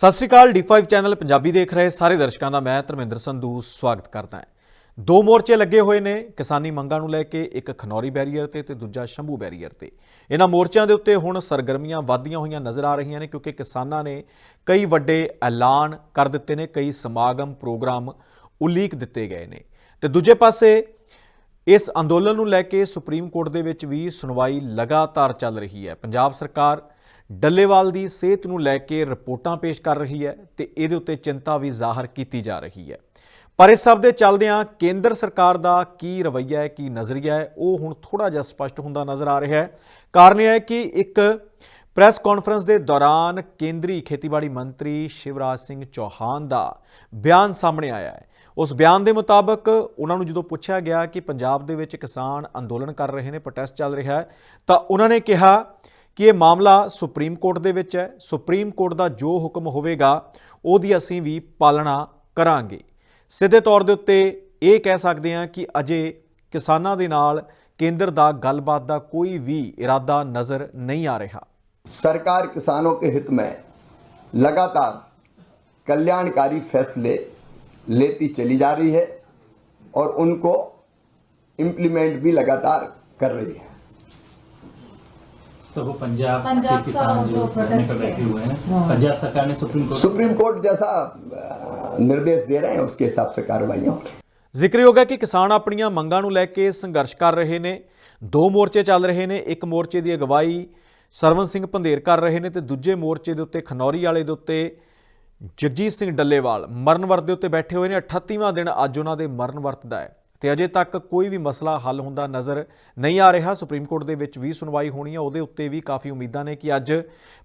ਸਤਿ ਸ਼੍ਰੀ ਅਕਾਲ D5 channel Punjabi ਦੇਖ ਰਹੇ ਸਾਰੇ ਦਰਸ਼ਕਾਂ ਦਾ ਮੈਂ ਧਰਮਿੰਦਰ ਸੰਧੂ ਸਵਾਗਤ ਕਰਦਾ ਹਾਂ। ਦੋ ਮੋਰਚੇ ਲੱਗੇ ਹੋਏ ਨੇ, ਕਿਸਾਨੀ ਮੰਗਾਂ ਨੂੰ ਲੈ ਕੇ ਇੱਕ ਖਨੌਰੀ ਬੈਰੀਅਰ ਤੇ ਤੇ ਦੂਜਾ ਸ਼ੰਭੂ ਬੈਰੀਅਰ ਤੇ। ਇਹਨਾਂ ਮੋਰਚਿਆਂ ਦੇ ਉੱਤੇ ਹੁਣ ਸਰਗਰਮੀਆਂ ਵਧਦੀਆਂ ਹੋਈਆਂ ਨਜ਼ਰ ਆ ਰਹੀਆਂ ਨੇ ਕਿਉਂਕਿ ਕਿਸਾਨਾਂ ਨੇ ਕਈ ਵੱਡੇ ਐਲਾਨ ਕਰ ਦਿੱਤੇ ਨੇ, ਕਈ ਸਮਾਗਮ ਪ੍ਰੋਗਰਾਮ ਉਲੀਕ ਦਿੱਤੇ ਗਏ ਨੇ। ਤੇ ਦੂਜੇ ਪਾਸੇ ਇਸ ਅੰਦੋਲਨ ਨੂੰ ਲੈ ਕੇ ਸੁਪਰੀਮ ਕੋਰਟ ਦੇ ਵਿੱਚ ਵੀ ਸੁਣਵਾਈ ਲਗਾਤਾਰ ਚੱਲ ਰਹੀ ਹੈ। ਪੰਜਾਬ ਸਰਕਾਰ ਡੱਲੇਵਾਲ ਦੀ ਸਿਹਤ ਨੂੰ ਲੈ ਕੇ ਰਿਪੋਰਟਾਂ ਪੇਸ਼ ਕਰ ਰਹੀ ਹੈ ਤੇ ਇਹਦੇ ਉੱਤੇ ਚਿੰਤਾ ਵੀ ਜ਼ਾਹਰ ਕੀਤੀ ਜਾ ਰਹੀ ਹੈ। ਪਰ ਇਸ ਸਭ ਦੇ ਚੱਲਦਿਆਂ ਕੇਂਦਰ ਸਰਕਾਰ ਦਾ ਕੀ ਰਵੱਈਆ ਹੈ, ਕੀ ਨਜ਼ਰੀਆ ਹੈ, ਉਹ ਹੁਣ ਥੋੜਾ ਜਿਹਾ ਸਪਸ਼ਟ ਹੁੰਦਾ ਨਜ਼ਰ ਆ ਰਿਹਾ ਹੈ। ਕਾਰਨ ਇਹ ਹੈ ਕਿ ਇੱਕ ਪ੍ਰੈਸ ਕਾਨਫਰੰਸ ਦੇ ਦੌਰਾਨ ਕੇਂਦਰੀ ਖੇਤੀਬਾੜੀ ਮੰਤਰੀ ਸ਼ਿਵਰਾਜ ਸਿੰਘ ਚੌਹਾਨ ਦਾ ਬਿਆਨ ਸਾਹਮਣੇ ਆਇਆ ਹੈ। ਉਸ ਬਿਆਨ ਦੇ ਮੁਤਾਬਕ ਉਹਨਾਂ ਨੂੰ ਜਦੋਂ ਪੁੱਛਿਆ ਗਿਆ ਕਿ ਪੰਜਾਬ ਦੇ ਵਿੱਚ ਕਿਸਾਨ ਅੰਦੋਲਨ ਕਰ ਰਹੇ ਨੇ, ਪ੍ਰੋਟੈਸਟ ਚੱਲ ਰਿਹਾ ਹੈ, ਤਾਂ ਉਹਨਾਂ ਨੇ ਕਿਹਾ ਕਿ ਇਹ ਮਾਮਲਾ ਸੁਪਰੀਮ ਕੋਰਟ ਦੇ ਵਿੱਚ ਹੈ ਸੁਪਰੀਮ ਕੋਰਟ ਦਾ ਜੋ ਹੁਕਮ ਹੋਵੇਗਾ ਉਹਦੀ ਅਸੀਂ ਵੀ ਪਾਲਣਾ ਕਰਾਂਗੇ ਸਿੱਧੇ ਤੌਰ ਦੇ ਉੱਤੇ ਇਹ ਕਹਿ ਸਕਦੇ ਹਾਂ ਕਿ ਅਜੇ ਕਿਸਾਨਾਂ ਦੇ ਨਾਲ ਕੇਂਦਰ ਦਾ ਗੱਲਬਾਤ ਦਾ ਕੋਈ ਵੀ ਇਰਾਦਾ ਨਜ਼ਰ ਨਹੀਂ ਆ ਰਿਹਾ सरकार किसानों के हित में लगातार कल्याणकारी फैसले लेती चली जा रही है और उनको इम्प्लीमेंट भी लगातार कर रही है सर वो पंजाब पंजाब के का किसान जो जो धरने पर प्रोटेस्ट बैठे है। हुए हैं हाँ। पंजाब सरकार ने सुप्रीम कोर्ट सुप्रीम कोर्ट जैसा अ, निर्देश दे रहे हैं उसके हिसाब से कार्रवाइयाँ होंगी ਜ਼ਿਕਰਯੋਗ ਹੈ ਕਿ ਕਿਸਾਨ ਆਪਣੀਆਂ ਮੰਗਾਂ ਨੂੰ ਲੈ ਕੇ ਸੰਘਰਸ਼ ਕਰ ਰਹੇ ਨੇ ਦੋ ਮੋਰਚੇ ਚੱਲ ਰਹੇ ਨੇ ਇੱਕ ਮੋਰਚੇ ਦੀ ਅਗਵਾਈ ਸਰਵਨ ਸਿੰਘ ਪੰਧੇਰ ਕਰ ਰਹੇ ਨੇ ਤੇ ਦੂਜੇ ਮੋਰਚੇ ਦੇ ਉੱਤੇ ਖਨੌਰੀ ਵਾਲੇ ਦੇ ਉੱਤੇ ਜਗਜੀਤ ਸਿੰਘ ਡੱਲੇਵਾਲ ਮਰਨ ਵਰਤ ਦੇ ਉੱਤੇ ਬੈਠੇ ਹੋਏ ਨੇ 38ਵਾਂ ਦਿਨ ਅੱਜ ਉਹਨਾਂ ਦੇ ਮਰਨ ਵਰਤ ਦਾ ਹੈ ਤੇ ਅਜੇ ਤੱਕ ਕੋਈ ਵੀ ਮਸਲਾ ਹੱਲ ਹੁੰਦਾ ਨਜ਼ਰ ਨਹੀਂ ਆ ਰਿਹਾ। ਸੁਪਰੀਮ ਕੋਰਟ ਦੇ ਵਿੱਚ ਵੀ ਸੁਣਵਾਈ ਹੋਣੀ ਹੈ ਉਹਦੇ ਉੱਤੇ ਵੀ ਕਾਫੀ ਉਮੀਦਾਂ ਨੇ ਕਿ ਅੱਜ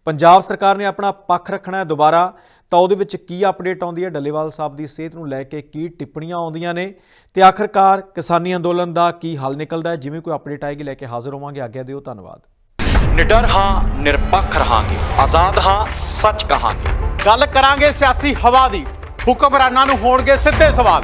ਪੰਜਾਬ ਸਰਕਾਰ ਨੇ ਆਪਣਾ ਪੱਖ ਰੱਖਣਾ ਹੈ ਦੁਬਾਰਾ। ਤਾਂ ਉਹਦੇ ਵਿੱਚ ਕੀ ਅਪਡੇਟ ਆਉਂਦੀ ਹੈ? ਡੱਲੇਵਾਲ ਸਾਹਿਬ ਦੀ ਸਿਹਤ ਨੂੰ ਲੈ ਕੇ ਕੀ ਟਿੱਪਣੀਆਂ ਆਉਂਦੀਆਂ ਨੇ? ਤੇ ਆਖਰਕਾਰ ਕਿਸਾਨੀ ਅੰਦੋਲਨ ਦਾ ਕੀ ਹੱਲ ਨਿਕਲਦਾ ਹੈ? ਜਿਵੇਂ ਕੋਈ ਅਪਡੇਟ ਆਏਗੀ ਲੈ ਕੇ ਹਾਜ਼ਰ ਹੋਵਾਂਗੇ। ਆਗਿਆ ਦਿਓ ਧੰਨਵਾਦ। ਨਿਡਰ ਹਾਂ ਨਿਰਪੱਖ ਰਹਾਂਗੇ। ਆਜ਼ਾਦ ਹਾਂ ਸੱਚ ਕਹਾਂਗੇ। ਗੱਲ ਕਰਾਂਗੇ ਸਿਆਸੀ ਹਵਾ ਦੀ। ਹੁਕਮਰਾਨਾਂ ਨੂੰ ਹੋਣਗੇ ਸਿੱਧੇ ਸਵਾਲ।